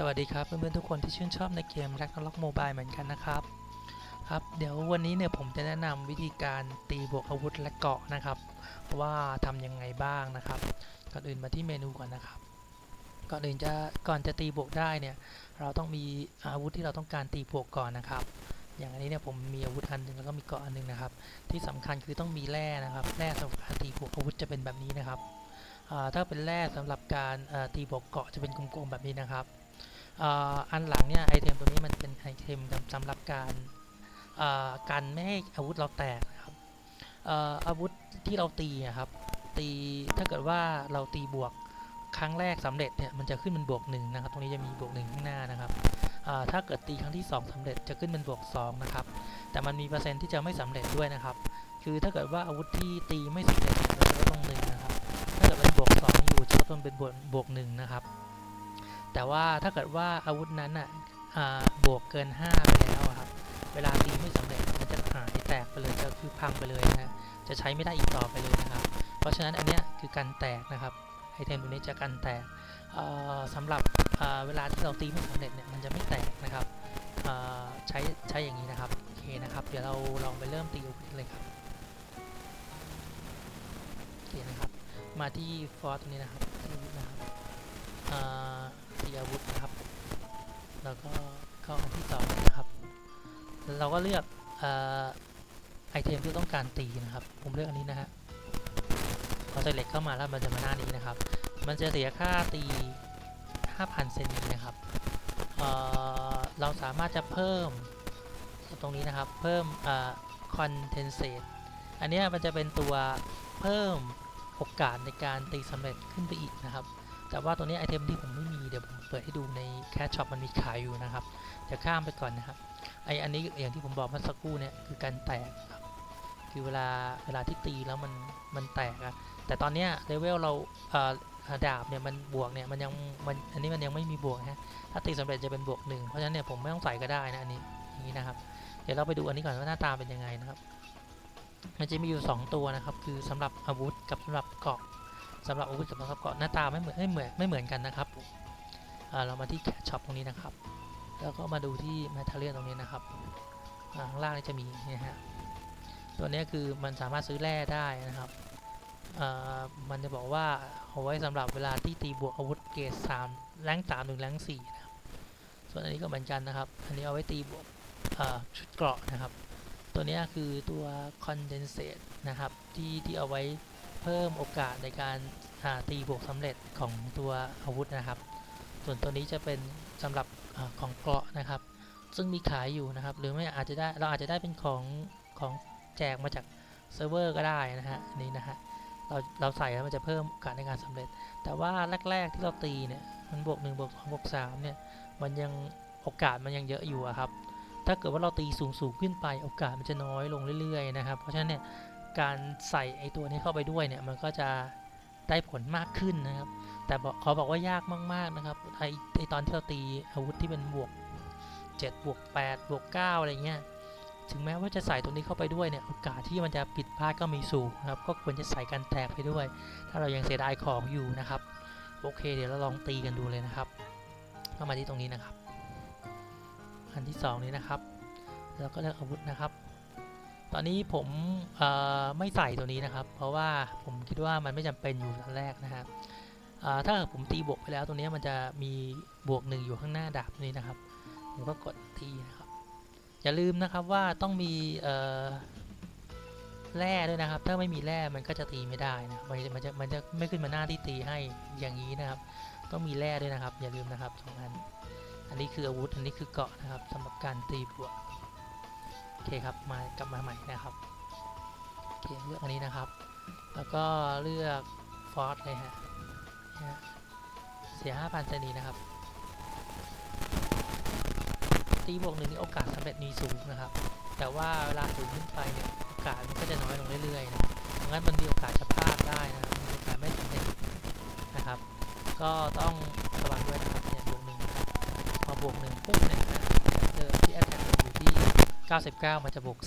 สวัสดีครับเพื่อนๆทุกคนที่ชื่นชอบในเกม Ragnarok Mobile เหมือนกันนะครับครับเดี๋ยววันนี้เนี่ยผมจะแนะนำวิธีการตีบวกอาวุธและเกาะนะครับว่าทำยังไงบ้างนะครับก่อนอื่นมาที่เมนูก่อนนะครับ ก่อนอื่นจะก่อนจะตีบวกได้เนี่ยเราต้องมีอาวุธที่เราต้องการตีบวกก่อนนะครับ อย่างอันนี้เนี่ยผมมีอาวุธอันหนึ่งแล้วก็มีเกาะอันหนึ่งนะครับ ที่สำคัญคือต้องมีแร่นะครับแร่สำหรับการตีบวกอาวุธจะเป็นแบบนี้นะครับถ้าเป็นแร่สำหรับการตีบวกเกาะจะเป็นกลมๆแบบนี้นะครับ อันหลังเนี่ยไอเทมตัวนี้มันเป็นไอเทมสำหรับการกันไม่ให้อาวุธเราแตกนะครับอาวุธที่เราตีอะครับตีถ้าเกิดว่าเราตีบวกครั้งแรกสำเร็จเนี่ยมันจะขึ้นเป็นบวกหนึ่งนะครับ ตรงนี้จะมีบวกหนึ่งข้างหน้านะครับถ้าเกิดตีครั้งที่สองสำเร็จจะขึ้นเป็นบวกสองนะครับ แต่มันมีเปอร์เซ็นต์ที่จะไม่สำเร็จด้วยนะครับ คือถ้าเกิดว่าอาวุธที่ตีไม่สำเร็จจะลดลงหนึ่งนะครับ ถ้าเกิดเป็นบวกสองอยู่จะลดลงเป็นบวกบวกหนึ่งนะครับ แต่ว่าถ้าเกิดว่าอาวุธนั้นอะบวกเกิน 5 ไปแล้วอะครับ เวลาตีไม่สำเร็จมันจะหายแตกไปเลยก็คือพังไปเลยนะฮะจะใช้ไม่ได้อีกต่อไปเลยนะครับ เพราะฉะนั้นอันเนี้ยคือการแตกนะครับไอเทมตัวนี้จะกันแตกเอ่อสำหรับเอ่อเวลาที่เราตีไม่สำเร็จเนี่ยมันจะไม่แตกนะครับเอ่อใช้ใช้อย่างนี้นะครับโอเคนะครับ เดี๋ยวเราลองไปเริ่มตีอาวุธเลยครับโอเคนะครับ มาที่ฟอร์ตรงนี้นะครับที่นะครับ อ่าตีอาวุธนะครับ แล้วก็เข้าอันที่สองนะครับ เราก็เลือกอไอเทมที่ต้องการตีนะครับ ผมเลือกอันนี้นะฮะพอใส่เหล็กเข้ามาแล้วมันจะมาหน้านี้นะครับ มันจะเสียค่าตี 5,000 เซนนี้นะครับเเราสามารถจะเพิ่มตรงนี้นะครับ เพิ่มคอนเทนเซตอันนี้มันจะเป็นตัวเพิ่มโอกาสในการตีสำเร็จขึ้นไปอีกนะครับ แต่ว่าตัวนี้ไอเทมที่ผมไม่มีเดี๋ยวผมเปิดให้ดูในแคชช็อปมันมีขายอยู่นะครับจะข้ามไปก่อนนะครับไออันนี้อย่างที่ผมบอกเมื่อสักครู่เนี่ยคือการแตกครับคือเวลาเวลาที่ตีแล้วมันมันแตกอะแต่ตอนเนี้ยเลเวลเราเอ่อดาบเนี่ยมันบวกเนี่ยมันยังมันอันนี้มันยังไม่มีบวกฮะถ้าตีสำเร็จจะเป็นบวกหนึ่งเพราะฉะนั้นเนี่ยผมไม่ต้องใส่ก็ได้นะอันนี้อย่างนี้นะครับ เดี๋ยวเราไปดูอันนี้ก่อนว่าหน้าตาเป็นยังไงนะครับ มันจะมีอยู่สองตัวนะครับ คือสำหรับอาวุธกับสำหรับเกราะ สำหรับอาวุธสำหรับเกราะหน้าตาไม่เหมือนไม่เหมือนไม่เหมือนกันนะครับเรามาที่แคชช็อปตรงนี้นะครับ แล้วก็มาดูที่แมทเทเรียลตรงนี้นะครับข้างล่างนี่จะมีนี่ฮะตัวนี้คือมันสามารถซื้อแร่ได้นะครับมันจะบอกว่าเอาไว้สำหรับเวลาที่ตีบวกอาวุธเกรด3แรง3ถึงแรง4นะครับส่วนอันนี้ก็เหมือนกันนะครับ อันนี้เอาไว้ตีบวกชุดเกราะนะครับ ตัวนี้คือตัว condensate นะครับที่ที่เอาไว้ เพิ่มโอกาสในการาตีบวกสำเร็จของตัวอาวุธนะครับ ส่วนตัวนี้จะเป็นสำหรับอของเกราะนะครับ ซึ่งมีขายอยู่นะครับ หรือไม่อาจจะได้เราอาจจะได้เป็นของของแจกมาจากเซิร์ฟเวอร์ก็ได้นะฮะนนี้นะฮะเราเราใส่แล้วมันจะเพิ่มโอกาสในการสำเร็จ แต่ว่าแรกๆที่เราตีเนี่ยมันบวก1บวก2บวก3เนี่ยมันยังโอกาสมันยังเยอะอยู่ครับถ้าเกิดว่าเราตีสูงสูงๆขึ้นไปโอกาสมันจะน้อยลงเรื่อยๆนะครับ เพราะฉะนั้นเนี่ย การใส่ไอตัวนี้เข้าไปด้วยเนี่ยมันก็จะได้ผลมากขึ้นนะครับ แต่บอกขอบอกว่ายากมากๆนะครับไอไอตอนที่เราตีอาวุธที่เป็นบวก7บวก8บวก9อะไรเงี้ยถึงแม้ว่าจะใส่ตัวนี้เข้าไปด้วยเนี่ยโอกาสที่มันจะผิดพลาดก็มีสูงนะครับก็ควรจะใส่กันแตกไปด้วย ถ้าเรายังเสียดายของอยู่นะครับโอเค เดี๋ยวเราลองตีกันดูเลยนะครับเข้ามาที่ตรงนี้นะครับ อันที่สองนี้นะครับ แล้วก็เลือกอาวุธนะครับ ตอนนี้ผมไม่ใส่ตัวนี้นะครับ เพราะว่าผมคิดว่ามันไม่จำเป็นอยู่ตอนแรกนะครับถ้าผมตีบวกไปแล้วตรงนี้มันจะมีบวกหนึ่งอยู่ข้างหน้าดาบนี้นะครับ ผมก็กดทีนะครับ อย่าลืมนะครับว่าต้องมีแร่ด้วยนะครับ ถ้าไม่มีแร่มันก็จะตีไม่ได้นะมันจะมันจะมันจะไม่ขึ้นมาหน้าที่ตีให้อย่างนี้นะครับ ต้องมีแร่ด้วยนะครับ อย่าลืมนะครับสองอัน อันนี้คืออาวุธ อันนี้คือเกาะนะครับสำหรับการตีบวก เคครับมากลับมาใหม่นะครับโอเคเลือกอันนี้นะครับ แล้วก็เลือกฟอร์สเลยฮะเนี่ยฮะเสีย5,000เซนีนะครับ ตีบวกหนึ่งนี่โอกาสสำเร็จมีสูงนะครับ แต่ว่าเวลาสูงขึ้นไปเนี่ยโอกาสมันก็จะน้อยลงเรื่อยๆนะงั้นมันมีโอกาสจะพลาดได้นะครับมีโอกาสไม่สำเร็จนะครับ ก็ต้องระวังด้วยนะครับเนี่ยบวกหนึ่งพอบวกหนึ่งปุ๊บเนี่ยนะเจอที่แอตแทกอยู่ที่ 99 มันจะบวก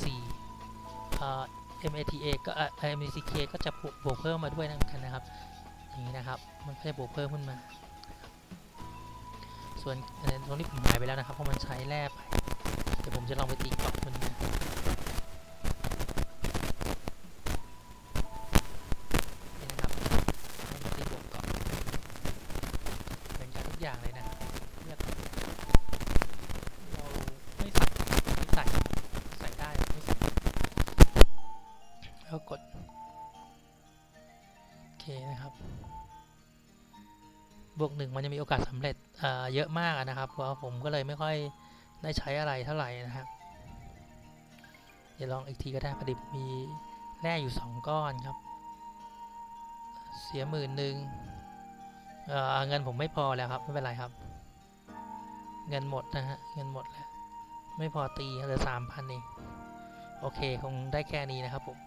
4เอ่อ MATA ก็เอ่อ MCK ก็จะบวกบวกเพิ่มมาด้วยนั่นกันนะครับ อย่างนี้นะครับ มันก็จะบวกเพิ่มขึ้นมา ส่วนตรงนี้ผมหายไปแล้วนะครับ เพราะมันใช้แร่ไป เดี๋ยวผมจะลองไปตีกาะมันนะนี่นะครับลองไปตีบวกเกาะเหมือนกันทุกอย่างเลยนะเลือกเราไม่ใส่ไม่ใส่ใส่ได้ไม่ใส่ แล้วกดโอเคนะครับบวกหนึ่งมันจะมีโอกาสสำเร็จเเยอะมากนะครับเพราะผมก็เลยไม่ค่อยได้ใช้อะไรเท่าไหร่นะครับเดี๋ยวลองอีกทีก็ได้พอดีมีแร่อยู่สองก้อนครับ เสียหมื่นหนึ่งเเงินผมไม่พอแล้วครับไม่เป็นไรครับ เงินหมดนะฮะเงินหมดแล้ว ไม่พอตีเหลือสามพันเองโอเคคงได้แค่นี้นะครับผม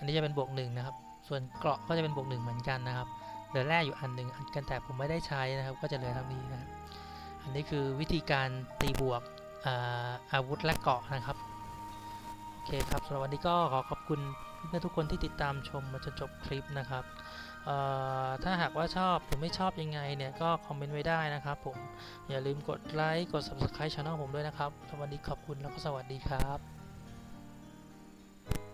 อันนี้จะเป็นบวกหนึ่งนะครับ ส่วนเกราะก็จะเป็นบวกหนึ่งเหมือนกันนะครับ เหลือแร่อยู่อันหนึ่งอันกันแต่ผมไม่ได้ใช้นะครับ ก็จะเหลือเท่านี้นะครับอันนี้คือวิธีการตีบวกอาวุธและเกราะนะครับ โอเคครับสำหรับวันนี้ก็ขอขอบคุณเพื่อนๆทุกคนที่ติดตามชมมาจนจบคลิปนะครับถ้าหากว่าชอบหรือไม่ชอบยังไงเนี่ยก็คอมเมนต์ไว้ได้นะครับผม อย่าลืมกดไลค์ กด subscribe channel ผมด้วยนะครับสำหรับวันนี้ขอบคุณแล้วก็สวัสดีครับ